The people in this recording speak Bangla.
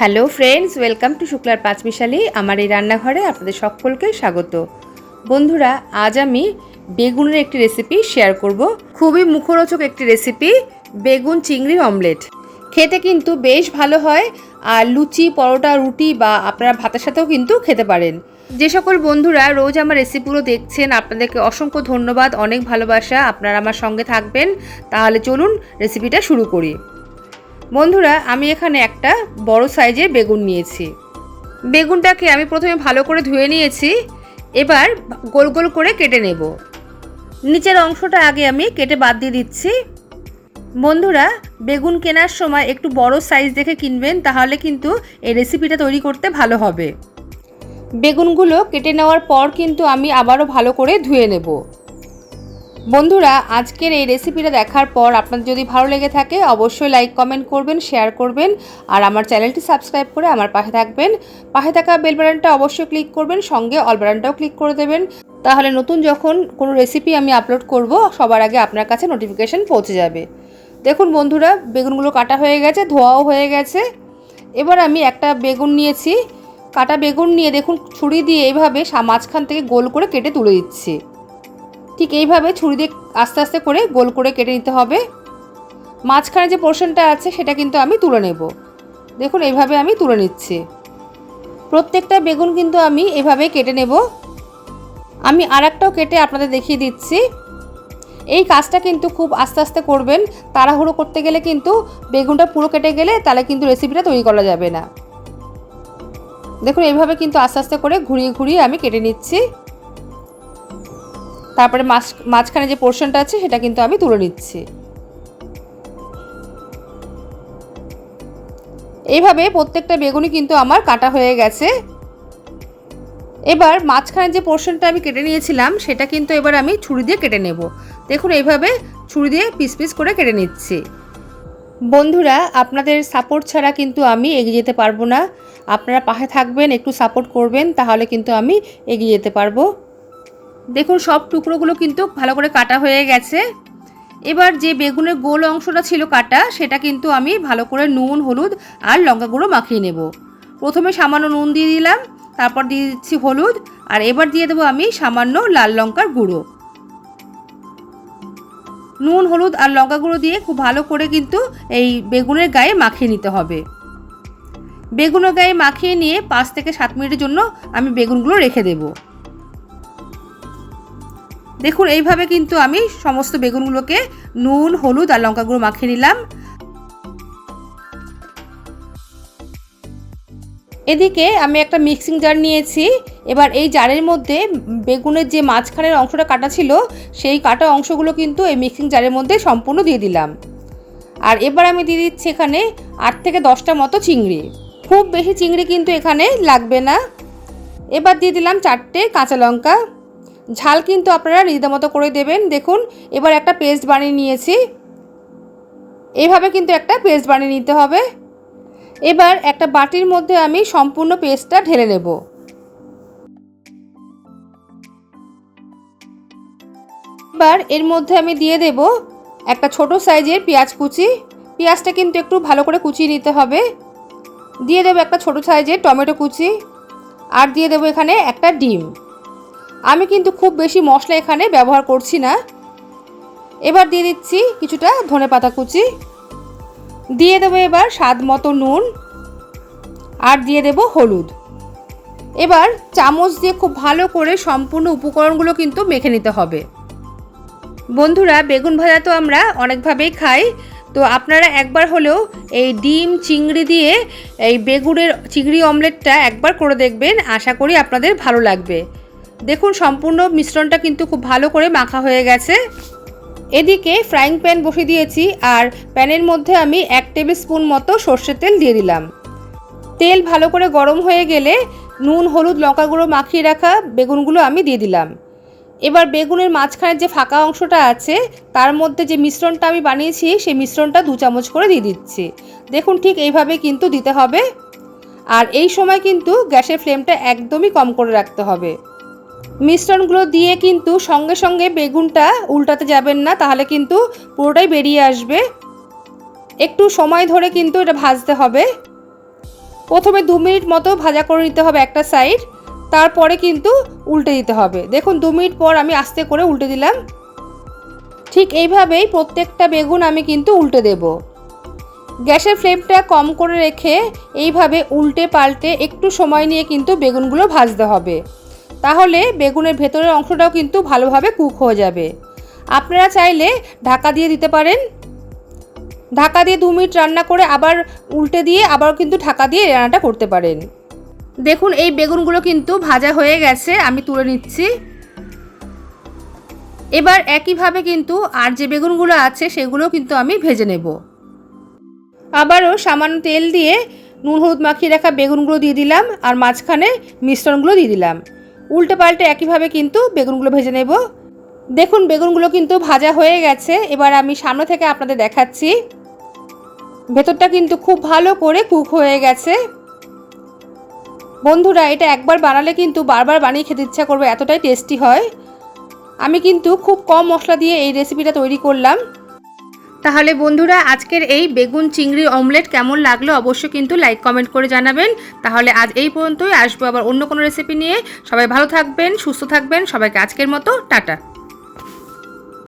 হ্যালো ফ্রেন্ডস, ওয়েলকাম টু শুক্লার পাঁচমিশালি। আমার এই রান্নাঘরে আপনাদের সকলকে স্বাগত। বন্ধুরা, আজ আমি বেগুনের একটি রেসিপি শেয়ার করব। খুবই মুখরোচক একটি রেসিপি বেগুন চিংড়ির অমলেট খেতে কিন্তু বেশ ভালো হয়, আর লুচি, পরোটা, রুটি বা আপনারা ভাতের সাথেও কিন্তু খেতে পারেন। যে সকল বন্ধুরা রোজ আমার রেসিপিগুলো দেখছেন, আপনাদেরকে অসংখ্য ধন্যবাদ, অনেক ভালোবাসা, আপনারা আমার সঙ্গে থাকবেন। তাহলে চলুন রেসিপিটা শুরু করি। বন্ধুরা, আমি এখানে একটা বড় সাইজের বেগুন নিয়েছি। বেগুনটাকে আমি প্রথমে ভালো করে ধুয়ে নিয়েছি, এবার গোল গোল করে কেটে নেব। নিচের অংশটা আগে আমি কেটে বাদ দিয়ে দিচ্ছি। বন্ধুরা, বেগুন কেনার সময় একটু বড় সাইজ দেখে কিনবেন, তাহলে কিন্তু এই রেসিপিটা তৈরি করতে ভালো হবে। বেগুনগুলো কেটে নেওয়ার পর কিন্তু আমি আবারও ভালো করে ধুয়ে নেব। বন্ধুরা, আজকের এই রেসিপিটা দেখার পর আপনাদের যদি ভালো লেগে থাকে, অবশ্যই লাইক কমেন্ট করবেন শেয়ার করবেন, আর আমার চ্যানেলটি সাবস্ক্রাইব করে আমার পাশে থাকবেন। পাশে থাকা বেল বাটনটা অবশ্যই ক্লিক করবেন, সঙ্গে অল বাটনটাও ক্লিক করে দেবেন। তাহলে নতুন যখন কোনো রেসিপি আমি আপলোড করব, সবার আগে আপনার কাছে নোটিফিকেশান পৌঁছে যাবে। দেখুন বন্ধুরা, বেগুনগুলো কাটা হয়ে গেছে, ধোয়াও হয়ে গেছে। এবার আমি একটা বেগুন নিয়েছি। কাটা বেগুন নিয়ে দেখুন, ছুরি দিয়ে এইভাবে মাঝখান থেকে গোল করে কেটে তুলে দিচ্ছি। ঠিক এইভাবে ছুরি দিয়ে আস্তে আস্তে করে গোল করে কেটে নিতে হবে। মাঝখানে যে পোর্শনটা আছে সেটা কিন্তু আমি তুলে নেব। দেখুন, এইভাবে আমি তুলে নিচ্ছি। প্রত্যেকটা বেগুন কিন্তু আমি এভাবে কেটে নেব। আমি আর একটাও কেটে আপনাদের দেখিয়ে দিচ্ছি। এই কাজটা কিন্তু খুব আস্তে আস্তে করবেন। তাড়াহুড়ো করতে গেলে কিন্তু বেগুনটা পুরো কেটে গেলে তাহলে কিন্তু রেসিপিটা তৈরি করা যাবে না। দেখুন, এইভাবে কিন্তু আস্তে আস্তে করে ঘুরিয়ে ঘুরিয়ে আমি কেটে নিচ্ছি। তারপরে মাঝখানে যে পোর্শনটা আছে, সেটা কিন্তু আমি তুলে নিচ্ছি। এইভাবে প্রত্যেকটা বেগুনি কিন্তু আমার কাটা হয়ে গেছে। এবার মাঝখানে যে পোর্শনটা আমি কেটে নিয়েছিলাম, সেটা কিন্তু এবার আমি ছুরি দিয়ে কেটে নেব। দেখুন, এইভাবে ছুরি দিয়ে পিস পিস করে কেটে নিচ্ছি। বন্ধুরা, আপনাদের সাপোর্ট ছাড়া কিন্তু আমি এগিয়ে যেতে পারব না। আপনারা পাশে থাকবেন, একটু সাপোর্ট করবেন, তাহলে কিন্তু আমি এগিয়ে যেতে পারব। দেখুন, সব টুকরোগুলো কিন্তু ভালো করে কাটা হয়ে গেছে। এবার যে বেগুনের গোল অংশটা ছিল কাটা, সেটা কিন্তু আমি ভালো করে নুন, হলুদ আর লঙ্কা গুঁড়ো মাখিয়ে নেব। প্রথমে সামান্য নুন দিয়ে দিলাম, তারপর দিয়ে দিচ্ছি হলুদ, আর এবার দিয়ে দেবো আমি সামান্য লাল লঙ্কার গুঁড়ো। নুন, হলুদ আর লঙ্কা গুঁড়ো দিয়ে খুব ভালো করে কিন্তু এই বেগুনের গায়ে মাখিয়ে নিতে হবে। বেগুনের গায়ে মাখিয়ে নিয়ে পাঁচ থেকে সাত মিনিটের জন্য আমি বেগুনগুলো রেখে দেবো। দেখুন, এইভাবে কিন্তু আমি সমস্ত বেগুনগুলোকে নুন, হলুদ আর লঙ্কা গুঁড়ো মাখিয়ে নিলাম। এদিকে আমি একটা মিক্সিং জার নিয়েছি। এবার এই জারের মধ্যে বেগুনের যে মাঝখানের অংশটা কাটা ছিল, সেই কাটা অংশগুলো কিন্তু এই মিক্সিং জারের মধ্যে সম্পূর্ণ দিয়ে দিলাম। আর এবার আমি দিয়ে দিচ্ছি এখানে আট থেকে দশটা মতো চিংড়ি। খুব বেশি চিংড়ি কিন্তু এখানে লাগবে না। এবার দিয়ে দিলাম চারটে কাঁচা লঙ্কা। ঝাল কিন্তু আপনারা নিজেদের মতো করে দেবেন। দেখুন, এবার একটা পেস্ট বানিয়ে নিয়েছি। এইভাবে কিন্তু একটা পেস্ট বানিয়ে নিতে হবে। এবার একটা বাটির মধ্যে আমি সম্পূর্ণ পেস্টটা ঢেলে নেব। এবার এর মধ্যে আমি দিয়ে দেব একটা ছোট সাইজের পেঁয়াজ কুচি। পেঁয়াজটা কিন্তু একটু ভালো করে কুচিয়ে নিতে হবে। দিয়ে দেবো একটা ছোট সাইজের টমেটো কুচি। আর দিয়ে দেবো এখানে একটা ডিম। আমি কিন্তু খুব বেশি মশলা এখানে ব্যবহার করছি না। এবার দিয়ে দিচ্ছি কিছুটা ধনে পাতা কুচি। দিয়ে দেবো এবার স্বাদ মতো নুন আর দিয়ে দেবো হলুদ। এবার চামচ দিয়ে খুব ভালো করে সম্পূর্ণ উপকরণগুলো কিন্তু মেখে নিতে হবে। বন্ধুরা, বেগুন ভাজা তো আমরা অনেকভাবেই খাই। তো আপনারা একবার হলেও এই ডিম, চিংড়ি দিয়ে এই বেগুনের, চিংড়ি অমলেটটা একবার করে দেখবেন। আশা করি আপনাদের ভালো লাগবে। দেখুন, সম্পূর্ণ মিশ্রণটা কিন্তু খুব ভালো করে মাখা হয়ে গেছে। এদিকে ফ্রাইং প্যান বসিয়ে দিয়েছি আর প্যানের মধ্যে আমি এক টেবিল স্পুন মতো সর্ষের তেল দিয়ে দিলাম। তেল ভালো করে গরম হয়ে গেলে নুন, হলুদ, লঙ্কা গুঁড়ো মাখিয়ে রাখা বেগুনগুলো আমি দিয়ে দিলাম। এবার বেগুনের মাঝখানের যে ফাঁকা অংশটা আছে, তার মধ্যে যে মিশ্রণটা আমি বানিয়েছি, সেই মিশ্রণটা দু চামচ করে দিয়ে দিচ্ছি। দেখুন, ঠিক এইভাবে কিন্তু দিতে হবে। আর এই সময় কিন্তু গ্যাসের ফ্লেমটা একদমই কম করে রাখতে হবে। মিশ্রণগুলো দিয়ে কিন্তু সঙ্গে সঙ্গে বেগুনটা উল্টাতে যাবেন না, তাহলে কিন্তু পুরোটাই বেরিয়ে আসবে। একটু সময় ধরে কিন্তু এটা ভাজতে হবে। প্রথমে দু মিনিট মতো ভাজা করে নিতে হবে একটা সাইড, তারপরে কিন্তু উল্টে দিতে হবে। দেখুন, দু মিনিট পর আমি আস্তে করে উল্টে দিলাম। ঠিক এইভাবেই প্রত্যেকটা বেগুন আমি কিন্তু উল্টে দেব। গ্যাসের ফ্লেমটা কম করে রেখে এইভাবে উল্টে পাল্টে একটু সময় নিয়ে কিন্তু বেগুনগুলো ভাজতে হবে। তাহলে বেগুনের ভেতরের অংশটাও কিন্তু ভালোভাবে কুক হয়ে যাবে। আপনারা চাইলে ঢাকা দিয়ে দিতে পারেন। ঢাকা দিয়ে দু মিনিট রান্না করে আবার উল্টে দিয়ে আবার কিন্তু ঢাকা দিয়ে রান্নাটা করতে পারেন। দেখুন, এই বেগুনগুলো কিন্তু ভাজা হয়ে গেছে, আমি তুলে নিচ্ছি। এবার একইভাবে কিন্তু আর যে বেগুনগুলো আছে সেগুলো কিন্তু আমি ভেজে নেব। আবারও সামান্য তেল দিয়ে নুন হলুদ মাখিয়ে রাখা বেগুনগুলো দিয়ে দিলাম আর মাঝখানে মিশ্রণগুলো দিয়ে দিলাম। উল্টে পাল্টে একইভাবে কিন্তু বেগুনগুলো ভেজে নেব। দেখুন, বেগুনগুলো কিন্তু ভাজা হয়ে গেছে। এবার আমি সামনে থেকে আপনাদের দেখাচ্ছি। ভেতরটা কিন্তু খুব ভালো করে কুক হয়ে গেছে। বন্ধুরা, এটা একবার বানালে কিন্তু বারবার বানিয়ে খেতে ইচ্ছা করবে, এতটাই টেস্টি হয়। আমি কিন্তু খুব কম মশলা দিয়ে এই রেসিপিটা তৈরি করলাম। তাহলে বন্ধুরা, আজকের এই বেগুন চিংড়ি অমলেট কেমন লাগল অবশ্যই কিন্তু লাইক কমেন্ট করে জানাবেন। তাহলে আজ এই পর্যন্তই, আসব আবার অন্য কোনো রেসিপি নিয়ে। সবাই ভালো থাকবেন, সুস্থ থাকবেন, সবাইকে আজকের মতো, টাটা।